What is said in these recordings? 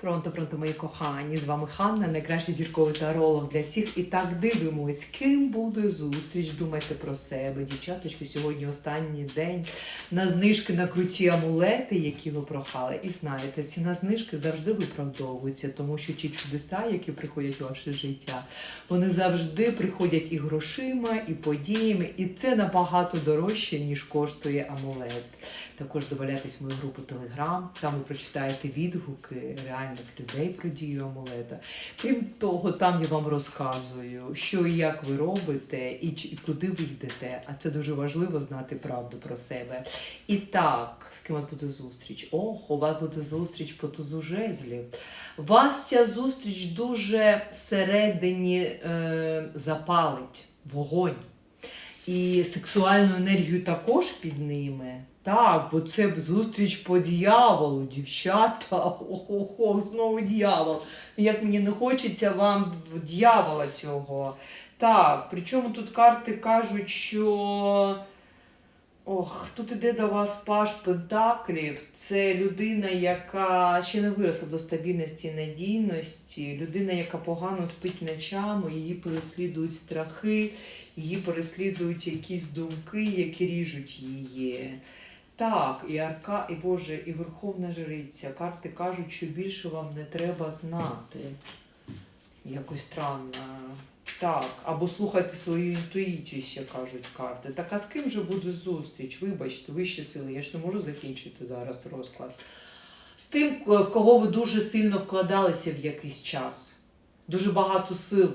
Пронто, пронто, мої кохані, з вами Ханна, найкращий зірковий таролог для всіх. І так дивимось, ким буде зустріч. Думайте про себе, дівчаточки. Сьогодні останній день на знижки на круті амулети, які ви прохали. І знаєте, ці на знижки завжди виправдовуються, тому що ті чудеса, які приходять у ваше життя, вони завжди приходять і грошима, і подіями, і це набагато дорожче, ніж коштує амулет. Також додавайтесь в мою групу Телеграм, там ви прочитаєте відгуки реальних людей про дію амулета. Крім того, там я вам розказую, що і як ви робите, і куди ви йдете. А це дуже важливо знати правду про себе. І так, з ким вас буде зустріч? Ох, у вас буде зустріч по тузу жезлів. Вас ця зустріч дуже всередині е, запалить вогонь. І сексуальну енергію також під ними. Так, бо це зустріч по дьяволу, дівчата. Охо-хо, знову дьявол. Як мені не хочеться вам дьявола цього. Так, причому тут карти кажуть, що. Ох, тут іде до вас паш Пентаклів. Це людина, яка ще не виросла до стабільності і надійності, людина, яка погано спить ночами, її переслідують страхи, її переслідують якісь думки, які ріжуть її. Так, і арка, і Боже, і Верховна Жриця. Карти кажуть, що більше вам не треба знати. Якось странно. Так, або слухайте свою інтуїцію, ще кажуть карти. Так а з ким же буде зустріч? Вибачте, вищі сили, я ж не можу закінчити зараз розклад. З тим, в кого ви дуже сильно вкладалися в якийсь час. Дуже багато сил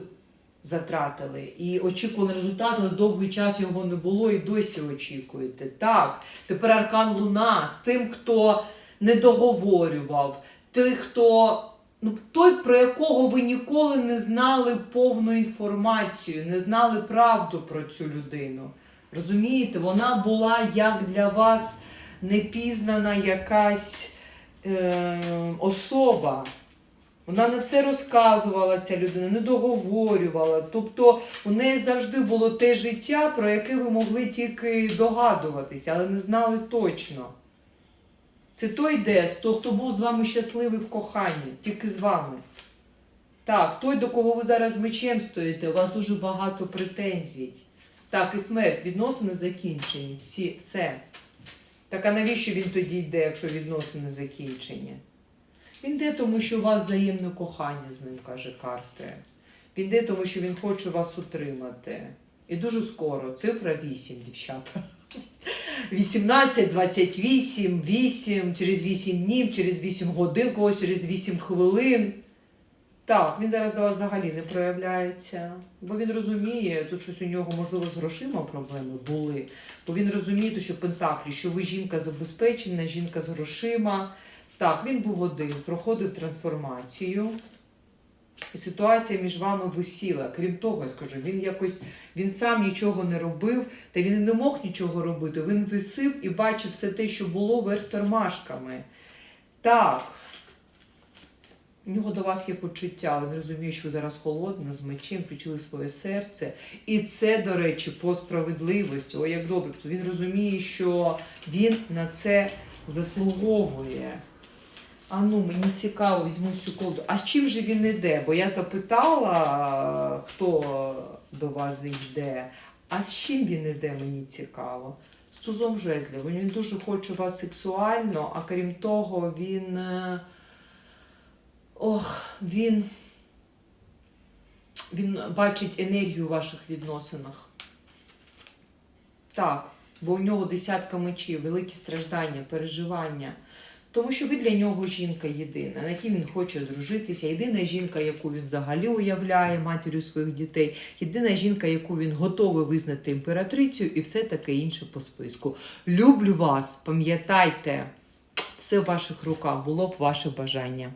затратили. І очікували результат, але довгий час його не було і досі очікуєте. Так, тепер аркан Луна з тим, хто не договорював, тих, хто. Ну, той, про якого ви ніколи не знали повну інформацію, не знали правду про цю людину. Розумієте, вона була як для вас непізнана якась е, особа. Вона не все розказувала ця людина, не договорювала. Тобто у неї завжди було те життя, про яке ви могли тільки догадуватися, але не знали точно. Це той Дес, той, хто був з вами щасливий в коханні, тільки з вами. Так, той, до кого ви зараз мечем стоїте, у вас дуже багато претензій. Так, і смерть, відносини закінчені, всі, все. Так а навіщо він тоді йде, якщо відносини закінчені? Він йде, тому що у вас взаємне кохання з ним, каже карти. Він йде, тому що він хоче вас утримати. І дуже скоро, цифра 8, дівчата. 18, 28, 8, через 8 днів, через 8 годин, когось через 8 хвилин. Так, він зараз до вас взагалі не проявляється, бо він розуміє, тут щось у нього, можливо, з грошима проблеми були, бо він розуміє, що Пентаклі, що ви жінка забезпечена, жінка з грошима. Так, він був один, проходив трансформацію. Ситуація між вами висіла. Крім того, я скажу, він якось він сам нічого не робив, та він і не мог нічого робити. Він висив і бачив все те, що було вверх тормашками. Так. У нього до вас є почуття, але він розуміє, що ви зараз холодна, з мечем, включили своє серце. І це, до речі, по справедливості. О, як добре. Він розуміє, що він на це заслуговує. А ну, мені цікаво, візьму цю колоду. А з чим же він іде? Бо я запитала, хто до вас йде. А з чим він іде, мені цікаво. З тузом жезлів. Він дуже хоче вас сексуально, а крім того, він. е, Ох, він. Він бачить енергію у ваших відносинах. Так, бо у нього десятка мечів, великі страждання, переживання. Тому що ви для нього жінка єдина, на якій він хоче дружитися, єдина жінка, яку він взагалі уявляє матір'ю своїх дітей, єдина жінка, яку він готовий визнати імператрицею, і все таке інше по списку. Люблю вас, пам'ятайте, все в ваших руках було б ваше бажання.